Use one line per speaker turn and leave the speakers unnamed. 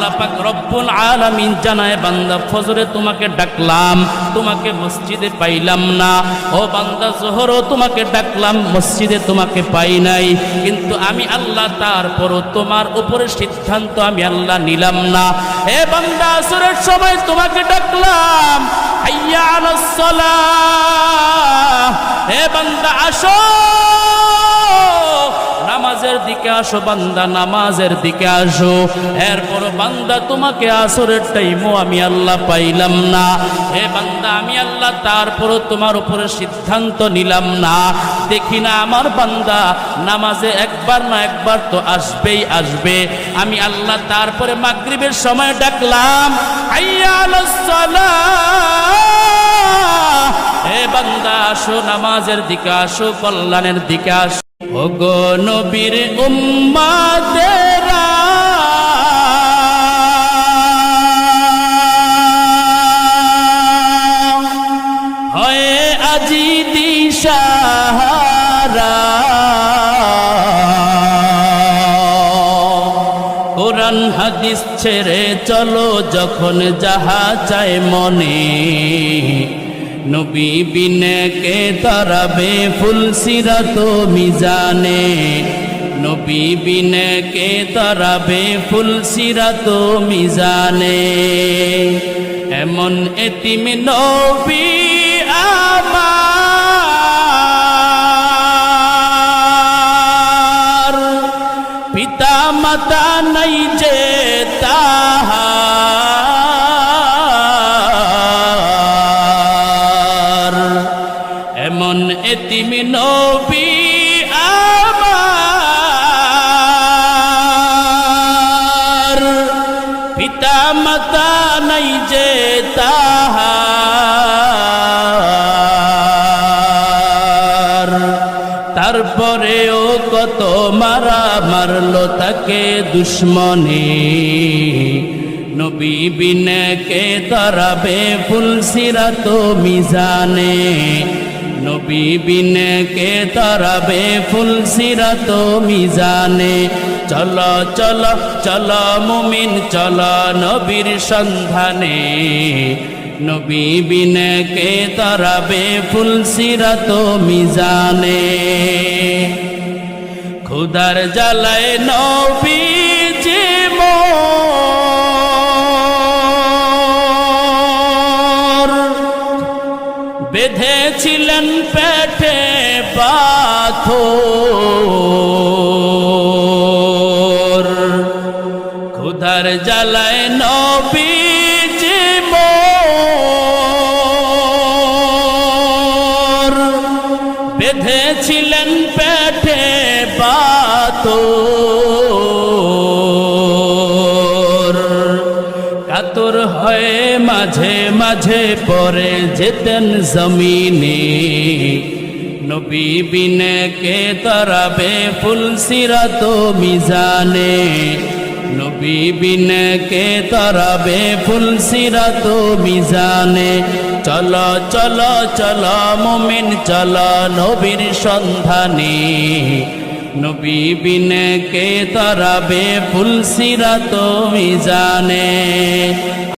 আল্লাহ পাক রব্বুল আলামিন জানায়, বান্দা ফজরে তোমাকে ডাকলাম, তোমাকে মসজিদে পাইলাম না। ও বান্দা জোহরও তোমাকে ডাকলাম, মসজিদে তোমাকে পাই নাই। কিন্তু আমি আল্লাহ, তারপরও তোমার উপরে সিদ্ধান্ত আমি আল্লাহ নিলাম না। হে বান্দা, আসরের সময় তোমাকে ডাকলাম, হাইয়া আলাস সালাহ। হে বান্দা, আসো। দিকে আসো, বান্দা, নামাজের দিকে আসো। এরপর বান্দা, তোমাকে আসরের টাইমও আমি আল্লাহ পাইলাম না। হে বান্দা, আমি আল্লাহ তারপরও তোমার উপরে সিদ্ধান্ত নিলাম না। দেখি না আমার বান্দা, নামাজে একবার না একবার তো আসবেই আসবে। আমি আল্লাহ তারপরে মাগরিবের সময় ডাকলাম হাইয়া আলাস হে বান্দা, আসো, নামাজের দিকে আসো, কল্যাণের দিকে আসো। ওগো নবীর উম্মাদেরা। হয়ে আজি দিশাহারা। কোরআন হাদিস ছেড়ে চলো যখন যাহা চায় মনে। নবী বিনে কে তারাবে ফুল সিরাত মিজানে। নবী বিনে কে তারাবে ফুল সিরাত মিজানে। এমন এতিম নবী নবী পিতা মাতা নাই তারপরেও কত মারা মারলো তাকে দুশ্মনে। নবী বিনে কে তারাবে ফুল সিরাত মিজানে। নবী বিনে কে তারাবে ফুল সিরাত মিজানে। চলো চলো চলো মুমিন, চলো নবীর সন্ধানে। নবী বিনে কে তারাবে ফুল সিরাত মিজানে। খুদার জ্বালায় নবী বেঁধেছিলেন পেটে পাথর। খুদার জ্বালায় নবী বেঁধেছিলেন পেটে পাথর। কাতর হয়ে মাঝে মাঝে পরে যেতেন জমিনে। নবী বিনে কে তরাবে ফুল সিরাত মিজানে। নবী বিনে কে তরাবে ফুল সিরাত মিজানে। চলো চলো চলো, মুমিন, চলো নবীর সন্ধানে। নবী বিনে কে তারাবে ফুলসিরা তো মিজানে